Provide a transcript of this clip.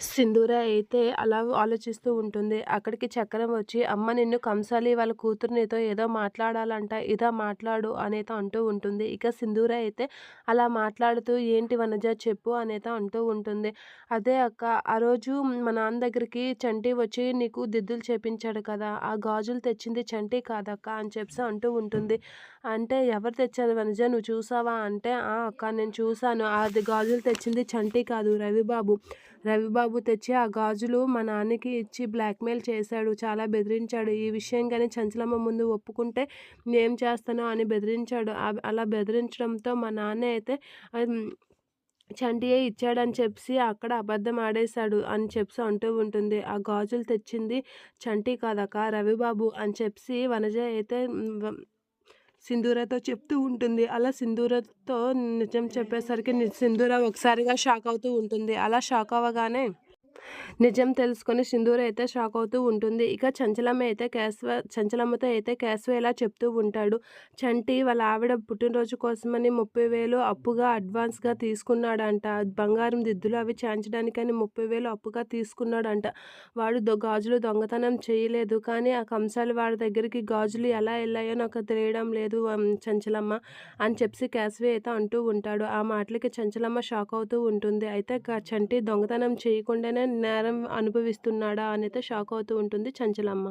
సింధూర అయితే అలా ఆలోచిస్తూ ఉంటుంది. అక్కడికి చక్రం వచ్చి అమ్మ నిన్ను కంసాలి వాళ్ళ కూతురు నీతో ఏదో మాట్లాడాలంట ఇదా మాట్లాడు అనేత అంటూ ఉంటుంది. ఇక సింధూర అయితే అలా మాట్లాడుతూ ఏంటి వనజ చెప్పు అనేతో అంటూ ఉంటుంది. అదే అక్క ఆ రోజు మా నాన్న దగ్గరికి చంటి వచ్చి నీకు దిద్దులు చేపించాడు కదా ఆ గాజులు తెచ్చింది చంటి కాదక్క అని చెప్పి అంటూ ఉంటుంది. అంటే ఎవరు తెచ్చారు వనజ నువ్వు చూసావా? అంటే ఆ అక్క నేను చూశాను అది గాజులు తెచ్చింది చంటి కాదు రవిబాబు. రవిబాబు తెచ్చి ఆ గాజులు మా నాన్నకి ఇచ్చి బ్లాక్మెయిల్ చేశాడు చాలా బెదిరించాడు. ఈ విషయం కానీ చంచలమ్మ ముందు ఒప్పుకుంటే ఏం చేస్తానో అని బెదిరించాడు. అలా బెదిరించడంతో మా నాన్న అయితే చంటియే ఇచ్చాడని చెప్పి అక్కడ అబద్ధం ఆడేశాడు అని చెప్పి అంటూ ఉంటుంది. ఆ గాజులు తెచ్చింది చంటి కాదక రవిబాబు అని చెప్పి వనజ అయితే సింధూరతో చెప్తూ ఉంటుంది. అలా సింధూరతో నిజం చెప్పేసరికి సింధూర ఒకసారిగా షాక్ అవుతూ ఉంటుంది. అలా షాక్ అవ్వగానే నిజం తెలుసుకొని సింధూర అయితే షాక్ అవుతూ ఉంటుంది. ఇక చంచలమ్మ అయితే కేశవ చంచలమ్మతో అయితే కేశవ ఇలా చెప్తూ ఉంటాడు. చంటి వాళ్ళ ఆవిడ పుట్టినరోజు కోసమని ముప్పై వేలు అప్పుగా అడ్వాన్స్గా తీసుకున్నాడంట. బంగారం దిద్దులు అవి చేయించడానికని ముప్పై వేలు అప్పుగా తీసుకున్నాడంట. వాడు దొ గాజులు దొంగతనం చేయలేదు. కానీ ఆ కంసాలు వాడి దగ్గరికి గాజులు ఎలా వెళ్ళాయో నాకు తెలియడం లేదు చంచలమ్మ అని చెప్పి కేశవి అయితే అంటూ ఉంటాడు. ఆ మాటలకి చంచలమ్మ షాక్ అవుతూ ఉంటుంది. అయితే చంటి దొంగతనం చేయకుండానే నేరం అనుభవిస్తున్నాడా అని షాక్ అవుతూ ఉంటుంది చంచలమ్మ.